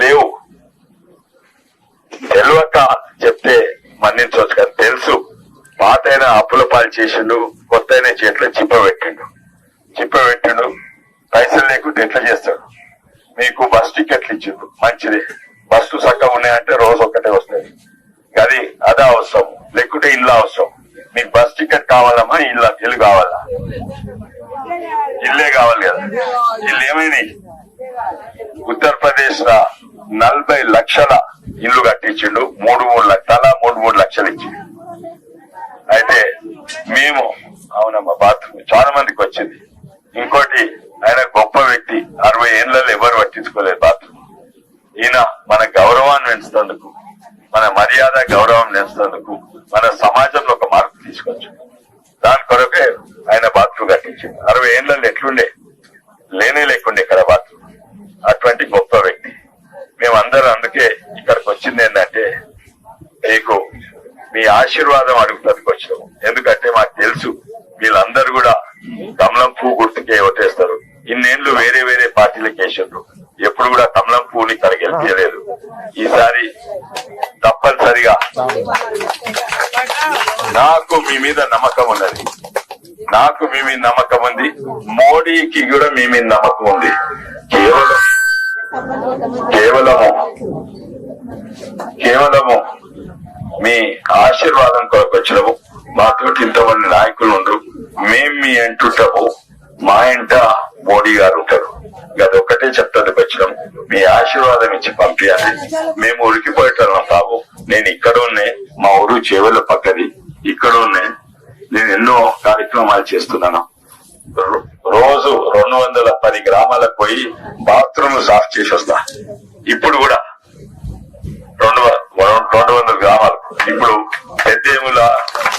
లేవు. తెలియక చెప్తే మన్నించవచ్చు కానీ తెలుసు. పాత అయినా అప్పుల పాలు చేసిండు కొత్త అయిన చేతిలో చిప్ప పెట్టిండు. చిప్ప పెట్టిండు పైసలు లేకుంటే ఎట్లా చేస్తాడు? మీకు బస్ టికెట్లు ఇచ్చిండు మంచిది. బస్సు చక్కగా ఉన్నాయంటే రోజు ఒక్కటే వస్తుంది అది అదే అవసరం. లేకుంటే ఇల్లు అవసరం. మీకు బస్ టికెట్ కావాలమ్మా ఇల్లు ఇల్లు కావాలా? ఇల్లే కావాలి కదా. ఇల్లు ఏమైంది ఉత్తరప్రదేశ్ రా నలభై లక్షల ఇల్లు కట్టించిండు. మూడు మూడు లక్షల తలా మూడు మూడు లక్షలు ఇచ్చిండు. అయితే మేము అవునమ్మా బాత్రూమ్ చాలా మందికి వచ్చింది. ఇంకోటి ఆయన గొప్ప వ్యక్తి. అరవై ఏళ్ళలో ఎవరు పట్టించుకోలేదు బాత్రూమ్. ఈయన మన గౌరవాన్ని పెంచుతందుకు మన మర్యాద గౌరవం పెంచుతందుకు మన సమాజంలో ఒక మార్పు తీసుకొచ్చు దాని కొరకే ఆయన బాత్రూమ్ కట్టించింది అరవై ఏళ్ళలో ఎట్లుండే? లేనే లేకుండే ఇక్కడ బాత్రూమ్. అటువంటి గొప్ప వ్యక్తి మేమందరం అందుకే ఇక్కడికి వచ్చింది ఏంటంటే మీకు మీ ఆశీర్వాదం అడుగుతానికి వచ్చినాము ఎందుకంటే మాకు తెలుసు వీళ్ళందరూ కూడా కమలం పువ్వు గుర్తుకే ఓటేస్తారు ఇన్నేళ్ళు వేరే వేరే పార్టీలకు వేసిండ్రు ఎప్పుడు కూడా కమలం పువ్వుని ఇక్కడ గెలిపించలేదు ఈసారి తప్పనిసరిగా నాకు మీ మీద నమ్మకం ఉన్నది. నాకు మీ మీద నమ్మకం ఉంది. మోడీకి కూడా మీ మీద నమ్మకం ఉంది. కేవలం కేవలము కేవలము మీ ఆశీర్వాదం కొరకు వచ్చినము. మాతోటి ఇంతమంది నాయకులు ఉండరు మేం మీ అంటుంటాము. మా ఇంట మోడీ గారు ఉంటారు అది ఒక్కటే చెప్తాను వచ్చినాం మీ ఆశీర్వాదం ఇచ్చి పంపించాలి మేము ఉరికిపోయేటోళ్ళం బాబు. నేను ఇక్కడ ఉన్నాయి మా ఊరు చేవల పక్కది. ఇక్కడ ఉన్నాయి నేను ఎన్నో కార్యక్రమాలు చేస్తున్నాను. రోజు రెండు వందల పది గ్రామాలకు పోయి బాత్రూమ్ సాఫ్ చేసి వస్తా ఇప్పుడు కూడా రెండు వందల గ్రామాలు ఇప్పుడు పెద్దేముల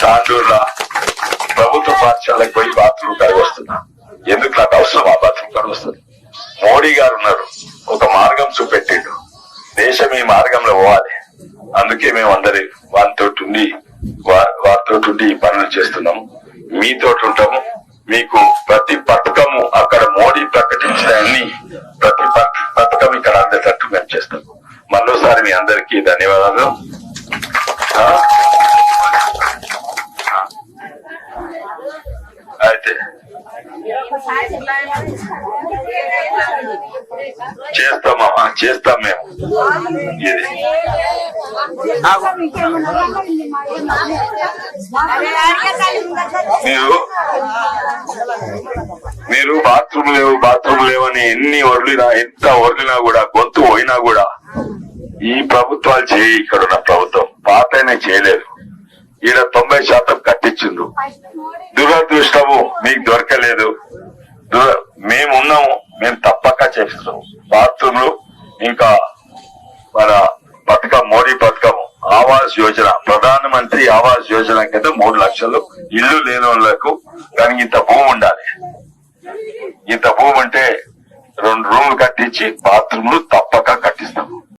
తాండూర్ల ప్రభుత్వ పాఠశాలకు పోయి బాత్రూమ్ కడిగి వస్తున్నా. ఎందుకు నాకు అవసరం ఆ బాత్రూమ్ కడిగి వస్తుంది మోడీ గారు ఉన్నారు. ఒక మార్గం చూపెట్టిండు. దేశం ఈ మార్గంలో పోవాలి. అందుకే మేము అందరి వారితో ఉండి వారితో ఉండి ఈ పనులు చేస్తున్నాము. మీతో ఉంటాము. మీకు ప్రతి అందరికీ ధన్యవాదాలు. అయితే. చేస్తామమ్మా చేస్తాం మేము. ఇది. మీరు మీరు బాత్రూమ్ లేవు బాత్రూమ్ లేవని ఎన్ని ఒర్లినా ఎంత వరలినా కూడా గొంతు పోయినా కూడా ఈ ప్రభుత్వాలు చేయి ఇక్కడ ఉన్న ప్రభుత్వం. పాతైనా చేయలేదు. ఈడ తొంభై శాతం కట్టించిండ్రు. దురదృష్టము మీకు దొరకలేదు. దుర- మేము ఉన్నాము మేము తప్పక చేస్తున్నాము బాత్రూమ్లు ఇంకా మన పథకం మోడీ పథకం ఆవాస్ యోజన ప్రధాన మంత్రి ఆవాస్ యోజన కింద మూడు లక్షలు ఇల్లు లేని వాళ్ళకు దానికి ఇంత భూమి ఉండాలి. ఇంత భూమి ఉంటే రెండు రూమ్లు కట్టించి బాత్రూమ్లు తప్పక కట్టిస్తాం.